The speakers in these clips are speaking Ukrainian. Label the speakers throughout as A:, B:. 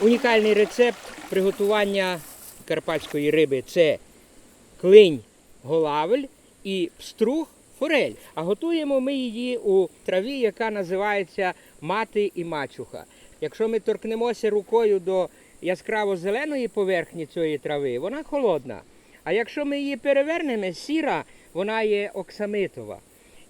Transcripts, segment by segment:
A: Унікальний рецепт приготування карпатської риби це клинь голавель і пструг форель. А готуємо ми її у траві, яка називається мати і мачуха. Якщо ми торкнемося рукою до яскраво зеленої поверхні цієї трави, вона холодна. А якщо ми її перевернемо, сіра, вона є оксамитова.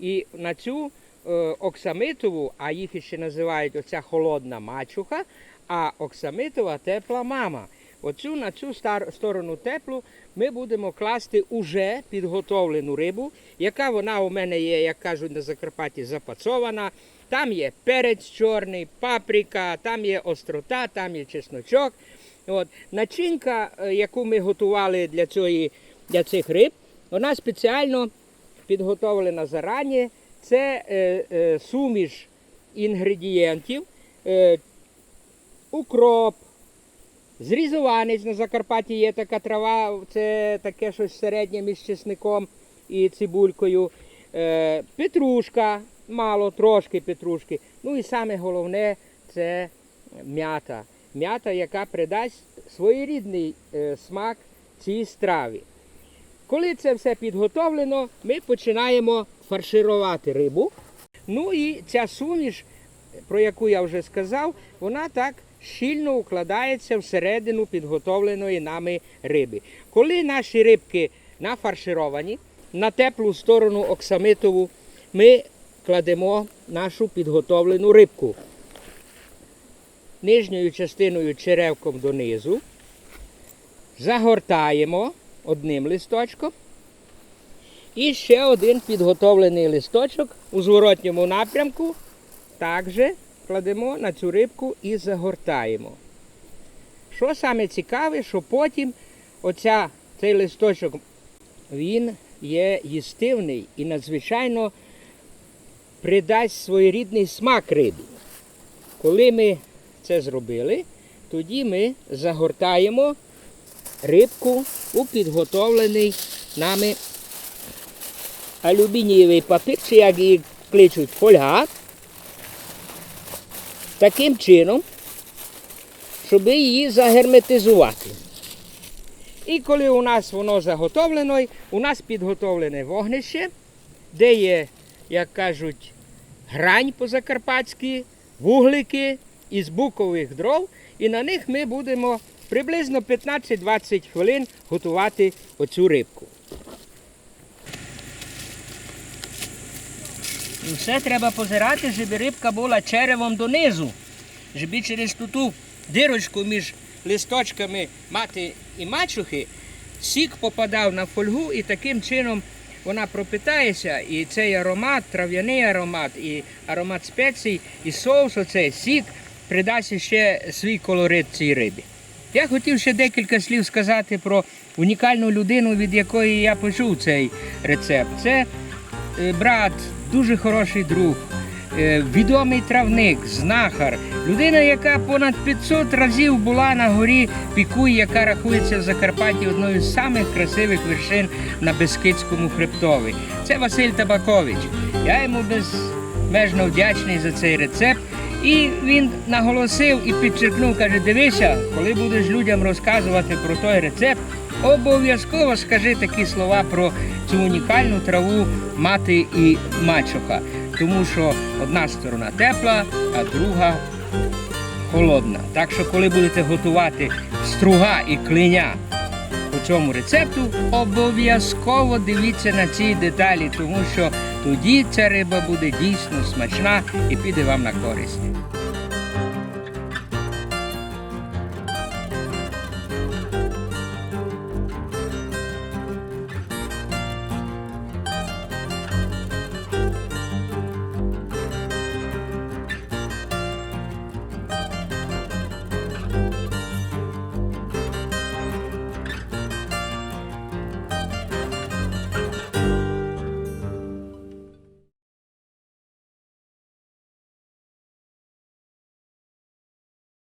A: І на цю е, оксамитову, а їх ще називають оця холодна мачуха, а оксамитова тепла мама. Оцю на цю сторону теплу ми будемо класти уже підготовлену рибу, яка вона у мене є, як кажуть на Закарпатті, запацована. Там є перець чорний, паприка, там є острота, там є чесночок. От. Начинка, е, яку ми готували для, цієї, для цих риб, вона спеціально підготовлена зарані. Це е, е, суміш інгредієнтів, е, укроп, зрізованець на Закарпатті є така трава, це таке щось середнє між чесником і цибулькою. Е, петрушка, мало, трошки петрушки. Ну і саме головне це м'ята. М'ята, яка придасть своєрідний е, смак цій страві. Коли це все підготовлено, ми починаємо фарширувати рибу. Ну і ця суміш, про яку я вже сказав, вона так щільно укладається всередину підготовленої нами риби. Коли наші рибки нафаршировані, на теплу сторону оксамитову ми кладемо нашу підготовлену рибку. Нижньою частиною черевком донизу, загортаємо одним листочком. І ще один підготовлений листочок у зворотньому напрямку. Також кладемо на цю рибку і загортаємо. Що саме цікаве, що потім оця, цей листочок він є їстивний і надзвичайно придасть своєрідний смак рибі. Коли ми це зробили, тоді ми загортаємо рибку у підготовлений нами алюмінієвий папір, чи як її кличуть фольга. Таким чином, щоб її загерметизувати. І коли у нас воно заготовлено, у нас підготовлене вогнище, де є, як кажуть, грань по-закарпатськи, вуглики із букових дров, і на них ми будемо приблизно 15-20 хвилин готувати оцю рибку. Все треба позирати, щоб рибка була черевом донизу, щоб через ту дирочку між листочками мати і мачухи сік попадав на фольгу і таким чином вона пропитається. І цей аромат, трав'яний аромат, і аромат спецій, і соус, оцей сік придасть ще свій колорит цій рибі. Я хотів ще декілька слів сказати про унікальну людину, від якої я почув цей рецепт. Це е, брат, дуже хороший друг, е, відомий травник, знахар, людина, яка понад 500 разів була на горі Пікуй, яка рахується в Закарпатті одною з самих красивих вершин на Бескидському хребтові. Це Василь Табакович. Я йому безмежно вдячний за цей рецепт. І він наголосив і підчеркнув, каже, дивися, коли будеш людям розказувати про той рецепт, обов'язково скажи такі слова про цю унікальну траву мати і мачуха. Тому що одна сторона тепла, а друга холодна. Так що, коли будете готувати струга і клиня цьому рецепту, обов'язково дивіться на ці деталі, тому що тоді ця риба буде дійсно смачна і піде вам на користь.